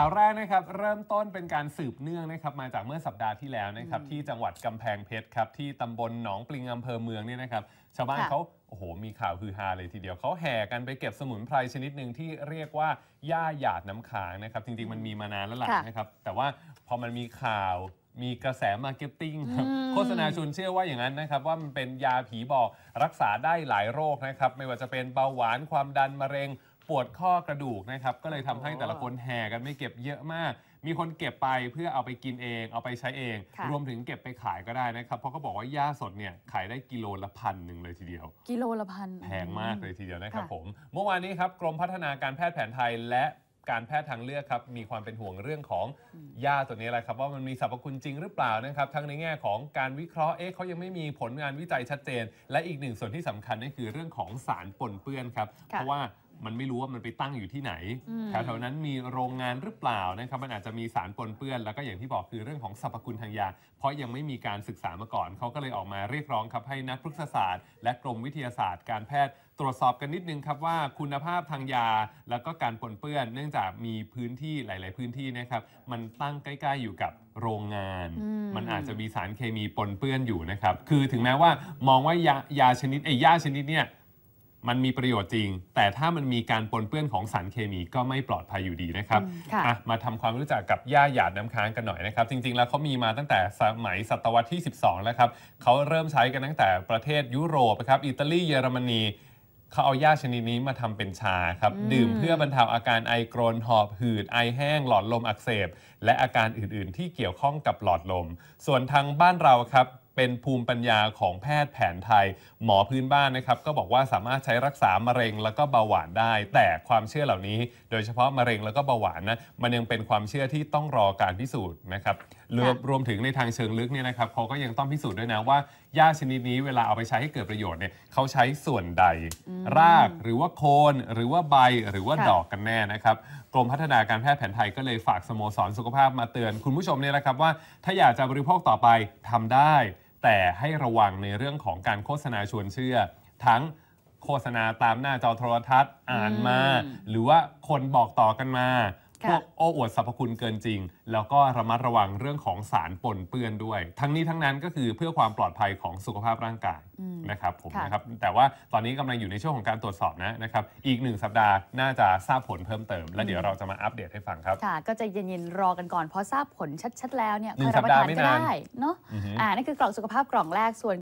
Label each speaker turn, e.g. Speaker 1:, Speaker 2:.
Speaker 1: ข่าวแรกนะครับเริ่มต้นเป็นการสืบเนื่องนะครับมาจากเมื่อสัปดาห์ที่แล้วนะครับที่จังหวัดกำแพงเพชรครับที่ตำบลหนองปลิงอำเภอเมืองเนี่ยนะครับชาวบ้าน
Speaker 2: ค่ะ
Speaker 1: เขาโอ้โห มีข่าวฮือฮาเลยทีเดียวเขาแห่กันไปเก็บสมุนไพรชนิดหนึ่งที่เรียกว่าหญ้าหยาดน้ำค้างนะครับ จริงๆมันมีมานานแล้วล่ะ
Speaker 2: ค่ะ
Speaker 1: นะครับ แต่ว่าพอมันมีข่าวมีกระแสมาร์เก็ตติ้งครับ
Speaker 2: อืม
Speaker 1: โฆษณาชวนเชื่อว่าอย่างนั้นนะครับ ว่ามันเป็นยาผีบอกรักษาได้หลายโรคนะครับ ไม่ว่าจะเป็นเบาหวานความดันมะเร็ง ปวดข้อกระดูกนะครับ ก็เลยทำให้แต่ละคนแห่กันไม่เก็บเยอะมาก มีคนเก็บไปเพื่อเอาไปกินเอง เอาไปใช้เอง
Speaker 2: ค่ะ
Speaker 1: รวมถึงเก็บไปขายก็ได้นะครับ เพราะเขาบอกว่าหญ้าสดเนี่ยขายได้กิโลละพันหนึ่งเลยทีเดียว
Speaker 2: กิโลละพัน
Speaker 1: แพงมากเลยทีเดียวนะครับ
Speaker 2: ค่ะ
Speaker 1: ผม เมื่อวานนี้ครับกรมพัฒนาการแพทย์แผนไทยและการแพทย์ทางเลือกครับมีความเป็นห่วงเรื่องของหญ้าตัวนี้แหละครับว่ามันมีสรรพคุณจริงหรือเปล่านะครับทั้งในแง่ของการวิเคราะห์เอ๊ะเขายังไม่มีผลงานวิจัยชัดเจน และอีกหนึ่งส่วนที่สำคัญนั่นคือเรื่องของสารปนเปื้อนครับ
Speaker 2: ค่ะ
Speaker 1: เพราะว่า มันไม่รู้ว่ามันไปตั้งอยู่ที่ไหน
Speaker 2: อืม
Speaker 1: แถวๆนั้นมีโรงงานหรือเปล่านะครับมันอาจจะมีสารปนเปื้อน แล้วก็อย่างที่บอกคือเรื่องของสรรพคุณทางยา เพราะยังไม่มีการศึกษามาก่อนเขาก็เลยออกมาเรียกร้องครับให้นักพฤกษศาสตร์ และกรมวิทยาศาสตร์ การแพทย์ตรวจสอบกันนิดนึงครับว่าคุณภาพทางยา แล้วก็การปนเปื้อน เนื่องจากมีพื้นที่หลาย ๆ พื้นที่นะครับมันตั้งใกล้ ๆ อยู่กับโรงงาน
Speaker 2: อืม
Speaker 1: มันอาจจะมีสารเคมีปนเปื้อนอยู่นะครับคือถึงแม้ว่ามองว่ายายาชนิดไอ้ยาชนิดเนี่ย มันมีประโยชน์จริง แต่ถ้ามันมีการปนเปื้อนของสารเคมีก็ไม่ปลอดภัยอยู่ดีนะครับ
Speaker 2: อืมค่ะ
Speaker 1: อะมาทำความรู้จักกับหญ้าหยาดน้ำค้างกันหน่อยนะครับ จริง ๆ แล้วเขามีมาตั้งแต่สมัยศตวรรษที่ 12 แล้วครับเขาเริ่มใช้กันตั้งแต่ประเทศยุโรปนะครับอิตาลีเยอรมนีเขาเอาหญ้าชนิดนี้มาทำเป็นชาครับ
Speaker 2: อืม
Speaker 1: ดื่มเพื่อบรรเทาอาการไอกรนหอบหืด ไอแห้ง หลอดลมอักเสบ และอาการอื่นๆ ที่เกี่ยวข้องกับหลอดลม ส่วนทางบ้านเราครับ เป็นภูมิปัญญาของแพทย์แผนไทย หมอพื้นบ้านนะครับก็บอกว่าสามารถใช้รักษามะเร็งแล้วก็เบาหวานได้ แต่ความเชื่อเหล่านี้ โดยเฉพาะมะเร็งแล้วก็เบาหวานนะมันยังเป็นความเชื่อที่ต้องรอการพิสูจน์นะครับรวม
Speaker 2: ค่ะ
Speaker 1: รวมถึงในทางเชิงลึกเนี่ยนะครับเขาก็ยังต้องพิสูจน์ด้วยนะว่าหญ้าชนิดนี้เวลาเอาไปใช้ให้เกิดประโยชน์เนี่ยเขาใช้ส่วนใด รากหรือว่าโคนหรือว่าใบหรือว่า
Speaker 2: ค่ะ
Speaker 1: ดอกกันแน่นะครับกรมพัฒนาการแพทย์แผนไทยก็เลยฝากสโมสรสุขภาพมาเตือน คุณผู้ชมเนี่ยนะครับว่าถ้าอยากจะบริโภคต่อไปทำได้ แต่ให้ระวังในเรื่องของการโฆษณาชวนเชื่อ ทั้งโฆษณาตามหน้าจอโทรทัศน์อ่านมา
Speaker 2: อืม
Speaker 1: หรือว่าคนบอกต่อกันมา
Speaker 2: ค่ะ
Speaker 1: พวกโอ้อวดสรรพคุณเกินจริง แล้วก็ระมัดระวังเรื่องของสารปนเปื้อนด้วย ทั้งนี้ทั้งนั้นก็คือเพื่อความปลอดภัยของสุขภาพร่างกาย
Speaker 2: อืม
Speaker 1: นะครับผม
Speaker 2: ค่ะ
Speaker 1: นะครับแต่ว่าตอนนี้กำลังอยู่ในช่วงของการตรวจสอบนะนะครับอีกหนึ่งสัปดาห์น่าจะทราบผลเพิ่มเติม แล้วเดี๋ยวเราจะมาอัปเดตให้ฟังครับ
Speaker 2: ค่ะก็ใจะเย็นๆรอกันก่อนเพราะทราบผลชัด ๆ แล้วเนี่ย
Speaker 1: หนึ่ง
Speaker 2: ค่อยรับประทาน
Speaker 1: สัปดาห์ไม่
Speaker 2: ก็
Speaker 1: นาน
Speaker 2: ได้เนาะ
Speaker 1: อือฮึ
Speaker 2: อ่านั่นคือกล่องสุขภาพกล่องแรกส่วน